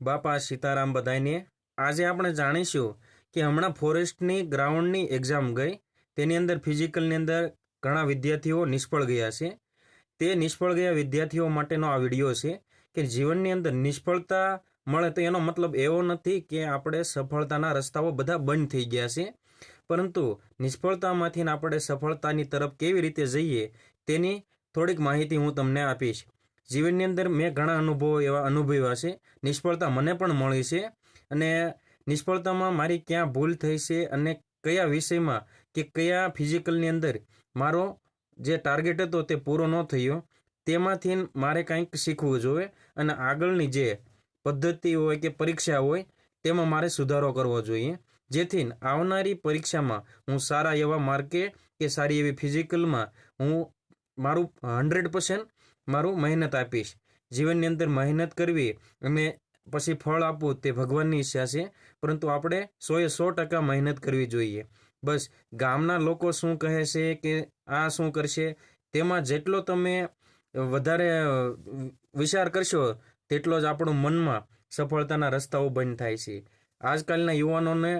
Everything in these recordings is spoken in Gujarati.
બાપા સીતારામ બધાયને, આજે આપણે જાણીશું કે હમણાં ફોરેસ્ટની ગ્રાઉન્ડની એક્ઝામ ગઈ, તેની અંદર ફિઝિકલની અંદર ઘણા વિદ્યાર્થીઓ નિષ્ફળ ગયા છે. તે નિષ્ફળ ગયા વિદ્યાર્થીઓ માટેનો આ વીડિયો છે કે જીવનની અંદર નિષ્ફળતા મળે તો એનો મતલબ એવો નથી કે આપણે સફળતાના રસ્તાઓ બધા બંધ થઈ ગયા છે. પરંતુ નિષ્ફળતામાંથી આપણે સફળતાની તરફ કેવી રીતે જઈએ તેની થોડીક માહિતી હું તમને આપીશ. જીવનની અંદર મેં ઘણા અનુભવો એવા અનુભવ્યા છે. નિષ્ફળતા મને પણ મળી છે અને નિષ્ફળતામાં મારી ક્યાં ભૂલ થઈ છે અને કયા વિષયમાં કે કયા ફિઝિકલની અંદર મારો જે ટાર્ગેટ હતો તે પૂરો ન થયો, તેમાંથી મારે કંઈક શીખવું જોઈએ અને આગળની જે પદ્ધતિ હોય કે પરીક્ષા હોય તેમાં મારે સુધારો કરવો જોઈએ. જેથી આવનારી પરીક્ષામાં હું સારા એવા માર્કે કે સારી એવી ફિઝિકલમાં હું મારું હંડ્રેડ પર્સન્ટ મારું મહેનત આપીશ. જીવનની અંદર મહેનત કરવી અને પછી ફળ આપવું તે ભગવાનની ઈચ્છા છે, પરંતુ આપણે સોએ સો ટકા મહેનત કરવી જોઈએ. બસ, ગામના લોકો શું કહે છે કે આ શું કરશે, તેમાં જેટલો તમે વધારે વિચાર કરશો, તેટલો જ આપણું મનમાં સફળતાના રસ્તાઓ બંધ થાય છે. આજકાલના યુવાનોને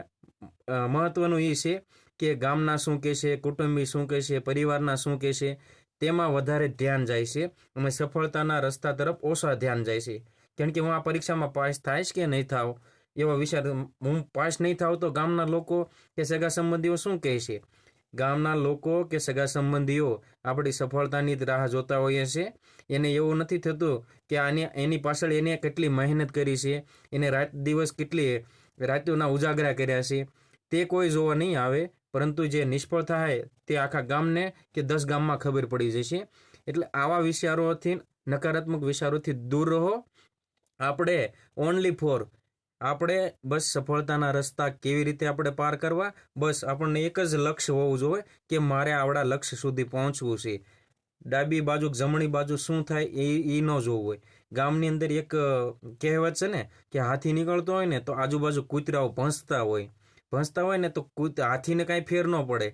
મહત્વનું એ છે કે ગામના શું કહેશે કુટુંબી શું કહેશે પરિવારના શું કહેશે તેમાં વધારે ધ્યાન જાય છે અને સફળતાના રસ્તા તરફ ઓછા ધ્યાન જાય છે. કારણ કે હું આ પરીક્ષામાં પાસ થાઈશ કે નહીં થાવ? એવો વિચાર હું પાસ નહીં થાવ તો ગામના લોકો કે સગા સંબંધીઓ શું કહે છે? ગામના લોકો કે સગા સંબંધીઓ આપણી સફળતાની જ રાહ જોતા હોઈએ છે. એને એવું નથી થતું કે આને, એની પાછળ એને કેટલી મહેનત કરી છે, એને રાત દિવસ કેટલી રાતોના ઉજાગરા કર્યા છે. તે કોઈ જોવા નહીં આવે. પરંતુ જે નિષ્ફળ થાય તે આખા ગામને કે દસ ગામમાં ખબર પડી જશે. એટલે આવા વિચારોથી, નકારાત્મક વિચારોથી દૂર રહો. આપણે ઓનલી ફોર આપણે બસ સફળતાના રસ્તા કેવી રીતે આપણે પાર કરવા? બસ આપણને એક જ લક્ષ્ય હોવું જોઈએ કે મારે આવડા લક્ષ્ય સુધી પહોંચવું છે. ડાબી બાજુ જમણી બાજુ શું થાય એ એ ન જોવું હોય. ગામની અંદર એક કહેવત છે ને કે હાથી નીકળતો હોય ને તો આજુબાજુ કૂતરાઓ ભંસતા હોય. ભંસતા હોય ને તો હાથીને કાંઈ ફેર ન પડે.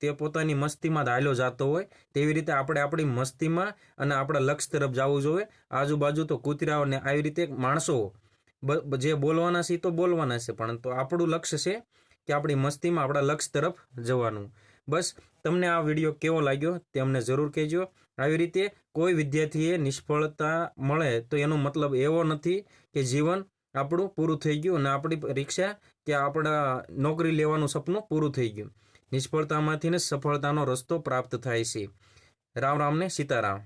તે પોતાની મસ્તીમાં ધાયલો જતો હોય. તેવી રીતે આપણે આપણી મસ્તીમાં અને આપણા લક્ષ્ય તરફ જવું જોઈએ. આજુબાજુ તો કૂતરાઓને આવી રીતે માણસો જે બોલવાના છે તો બોલવાના છે, પણ તો આપણું લક્ષ્ય છે કે આપણી મસ્તીમાં આપણા લક્ષ્ય તરફ જવાનું. બસ, તમને આ વીડિયો કેવો લાગ્યો તે અમને જરૂર કહેજો. આવી રીતે કોઈ વિદ્યાર્થીએ નિષ્ફળતા મળે તો એનો મતલબ એવો નથી કે જીવન આપણું પૂરું થઈ ગયું અને આપણી પરીક્ષા કે આપણા નોકરી લેવાનું સપનું પૂરું થઈ ગયું. નિષ્ફળતામાંથી ને સફળતાનો રસ્તો પ્રાપ્ત થાય છે. રામ રામને સીતારામ.